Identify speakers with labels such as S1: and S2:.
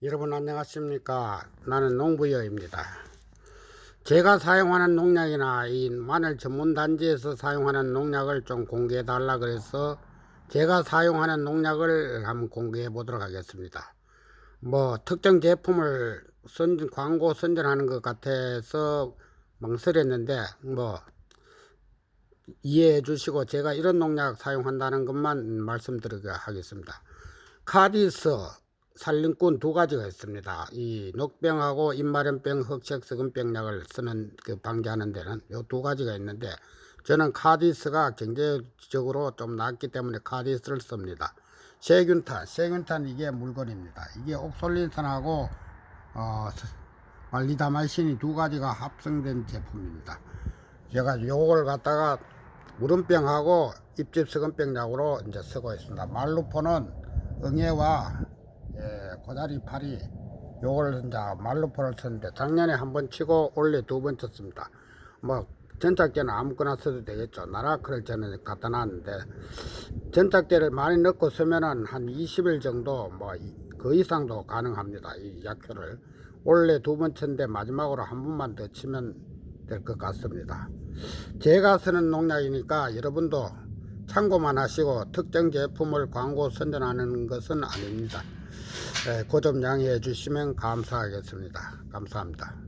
S1: 여러분 안녕하십니까? 나는 농부여입니다. 제가 사용하는 농약이나 이 마늘 전문 단지에서 사용하는 농약을 좀 공개해 달라 그래서 제가 사용하는 농약을 한번 공개해 보도록 하겠습니다. 뭐 특정 제품을 선 광고 선전하는 것 같아서 망설였는데 뭐 이해해 주시고 제가 이런 농약 사용한다는 것만 말씀드리게 하겠습니다. 카디스 살림꾼 두 가지가 있습니다. 이 녹병하고 입마련병, 흑색석은병 약을 쓰는 그 방지하는 데는 요 두 가지가 있는데 저는 카디스가 경제적으로 좀 낫기 때문에 카디스를 씁니다. 세균탄, 세균탄 이게 물건입니다. 이게 옥솔린산하고 어, 말리다말신이 두 가지가 합성된 제품입니다. 제가 요걸 갖다가 무름병하고 입집석은병 약으로 이제 쓰고 있습니다. 말루포는 응애와 예, 고다리 파리 요걸 이제 말루포를 썼는데 작년에 한 번 치고 올해 두 번 쳤습니다. 뭐 전착제는 아무거나 써도 되겠죠. 나라크를 저는 갖다 놨는데 전착제를 많이 넣고 쓰면은 한 20일 정도 뭐 그 이상도 가능합니다. 이 약효를 올해 두번 쳤는데 마지막으로 한 번만 더 치면 될 것 같습니다. 제가 쓰는 농약이니까 여러분도 참고만 하시고 특정 제품을 광고 선전하는 것은 아닙니다. 그좀 양해해 주시면 감사하겠습니다. 감사합니다.